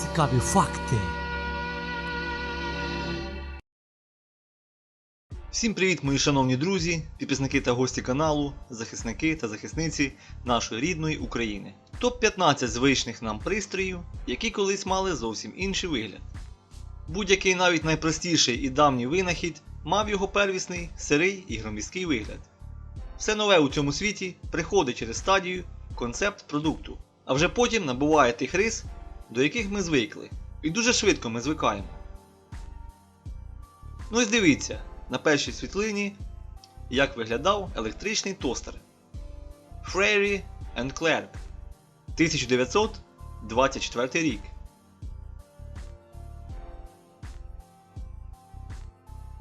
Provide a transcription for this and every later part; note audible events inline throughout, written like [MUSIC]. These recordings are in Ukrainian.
Цікаві факти. Всім привіт, мої шановні друзі, підписники та гості каналу, захисники та захисниці нашої рідної України. Топ-15 звичних нам пристроїв, які колись мали зовсім інший вигляд. Будь-який навіть найпростіший і давній винахід мав його первісний, сирий і громісткий вигляд. Все нове у цьому світі приходить через стадію концепт продукту, а вже потім набуває тих рис, до яких ми звикли. І дуже швидко ми звикаємо. Ну ось дивіться, на першій світлині, як виглядав електричний тостер. Frary and Clark 1924 рік.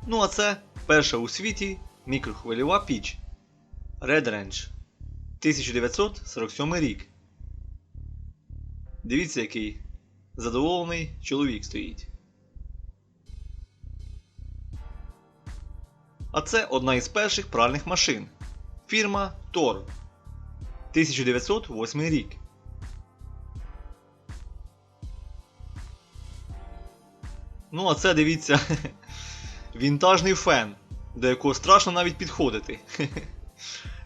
Ну а це перша у світі мікрохвильова піч Red Range 1947 рік. Дивіться, який задоволений чоловік стоїть. А це одна із перших пральних машин. Фірма Тор. 1908 рік. Ну, а це дивіться [LAUGHS] вінтажний фен, до якого страшно навіть підходити. [LAUGHS]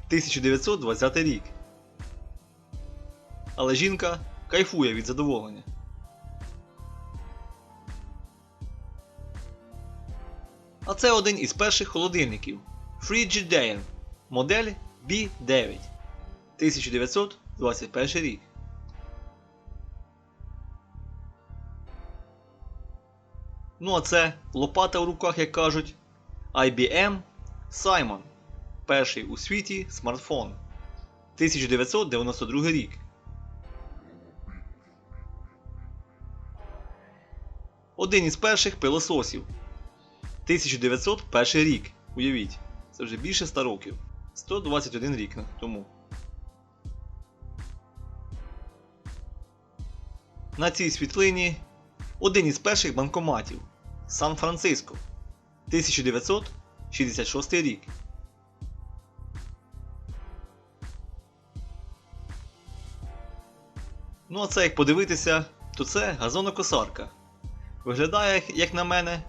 1920 рік. Але жінка кайфує від задоволення. А це один із перших холодильників Frigidaire модель B9 1921 рік. Ну а це лопата в руках, як кажуть, IBM Simon. Перший у світі смартфон 1992 рік. Один із перших пилососів 1901 рік. Уявіть, це вже більше 100 років. 121 рік тому. На цій світлині один із перших банкоматів Сан-Франциско 1966 рік. Ну а це як подивитися, то це газонокосарка. Виглядає, як на мене,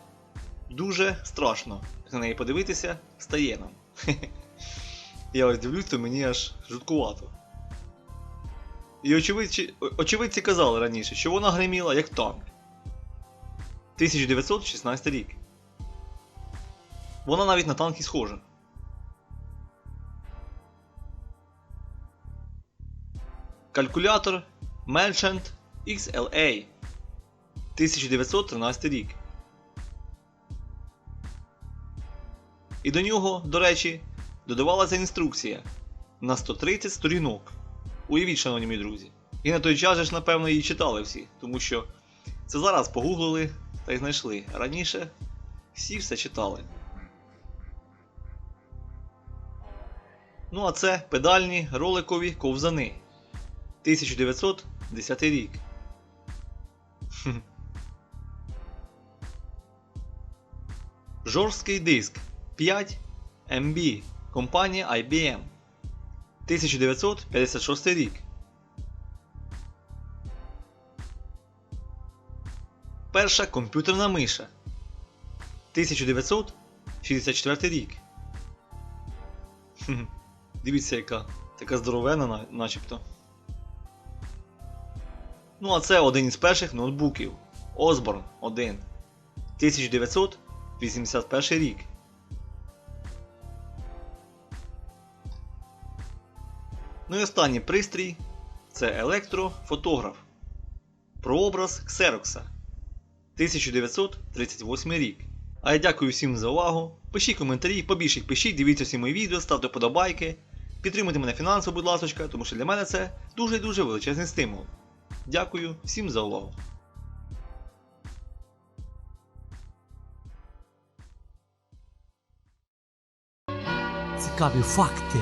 дуже страшно на неї подивитися стає нам. [LAUGHS] Я ось дивлюсь, то мені аж жуткувато. І очевидці, очевидці казали раніше, що вона гриміла як танк. 1916 рік. Вона навіть на танк і схожа. Калькулятор Merchant XLA 1913 рік. І до нього, до речі, додавалася інструкція на 130 сторінок. Уявіть, шановні мої друзі. І на той час же ж, напевно, її читали всі, тому що це зараз погуглили та й знайшли. Раніше всі все читали. Ну а це педальні роликові ковзани. 1910 рік. Жорсткий диск. 5 MB компанія IBM 1956 рік. Перша комп'ютерна миша. 1964 рік. Дивіться, яка така здоровена, начебто. Ну, а це один із перших ноутбуків. Osborne 1 1981 рік. Ну і останній пристрій це електрофотограф. Прообраз Ксерокса 1938 рік. А я дякую всім за увагу. Пишіть коментарі, побільше їх пишіть, дивіться всі мої відео, ставте подобайки. Підтримуйте мене фінансово, будь ласка, тому що для мене це дуже дуже величезний стимул. Дякую всім за увагу. Цікаві факти.